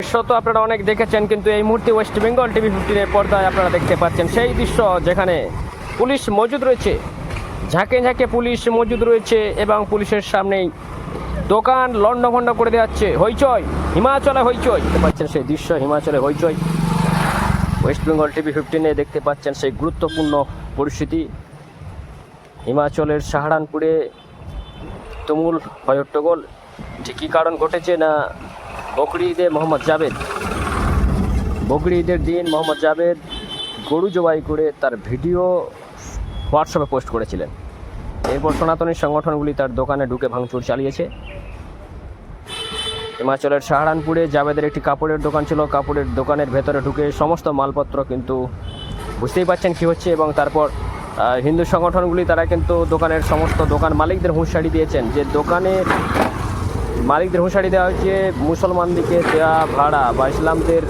দৃশ্য তো আপনারা অনেক দেখেছেন, কিন্তু এই মুহূর্তে ওয়েস্ট বেঙ্গল টিভি ফিফটিনের পর্দায় আপনারা দেখতে পাচ্ছেন সেই দৃশ্য যেখানে পুলিশ মজুদ রয়েছে। ঝাঁকে ঝাঁকে পুলিশ মজুদ রয়েছে এবং পুলিশের সামনেই দোকান লণ্ডভণ্ড করে দেওয়া হচ্ছে হইচই, হিমাচলে হইচই। দেখতে পাচ্ছেন সেই দৃশ্য, হিমাচলে হইচই। ওয়েস্ট বেঙ্গল টিভি ফিফটিনে দেখতে পাচ্ছেন সেই গুরুত্বপূর্ণ পরিস্থিতি। হিমাচলের সাহারানপুরে তুমুল হয়ট্টগোল যে কী কারণ ঘটেছে না বকরি ঈদে মোহাম্মদ জাবেদ বকরি ঈদের দিন মোহাম্মদ জাবেদ গরু জবাই করে তার ভিডিও হোয়াটসঅ্যাপে পোস্ট করেছিলেন। এরপর সনাতনী সংগঠনগুলি তার দোকানে ঢুকে ভাঙচুর চালিয়েছে। হিমাচলের সাহারানপুরে জাভেদের একটি কাপড়ের দোকান ছিল। কাপড়ের দোকানের ভেতরে ঢুকে সমস্ত মালপত্র কিন্তু বুঝতেই পারছেন কী হচ্ছে এবং তারপর হিন্দু সংগঠনগুলি তারা কিন্তু দোকানের সমস্ত দোকান মালিকদের হুঁশিয়ারি দিয়েছেন যে দোকানের মালিকদের হুঁশিয়ারি দেওয়া হচ্ছে মুসলমানদিকে দেওয়া ভাড়া বা ইসলামদের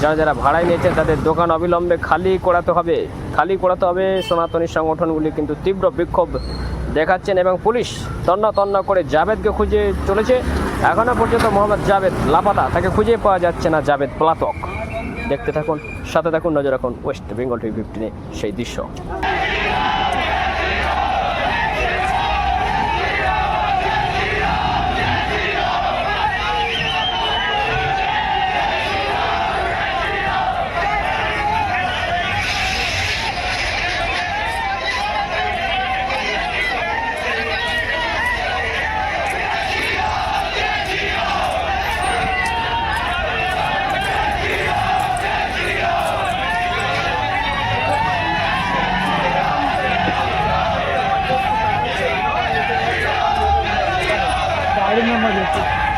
যারা যারা ভাড়ায় নিয়েছেন তাদের দোকান অবিলম্বে খালি করাতে হবে। খালি করাতে হবে, সনাতনী সংগঠনগুলি কিন্তু তীব্র বিক্ষোভ দেখাচ্ছেন এবং পুলিশ তন্ন তন্ন করে জাভেদকে খুঁজে চলেছে। এখনও পর্যন্ত মোহাম্মদ জাভেদ লাপাতা, তাকে খুঁজে পাওয়া যাচ্ছে না জাভেদ পলাতক। দেখতে থাকুন, সাথে থাকুন, নজর রাখুন ওয়েস্ট বেঙ্গল টিভি ফিফটিনে সেই দৃশ্য। Vamos a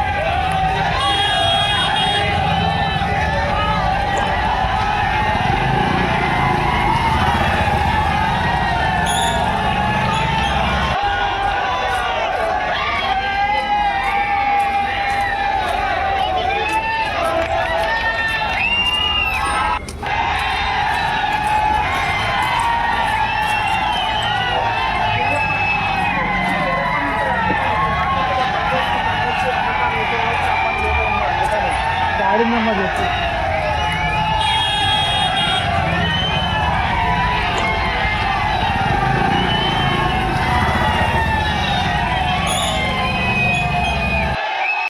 গাড়ির নাম্বার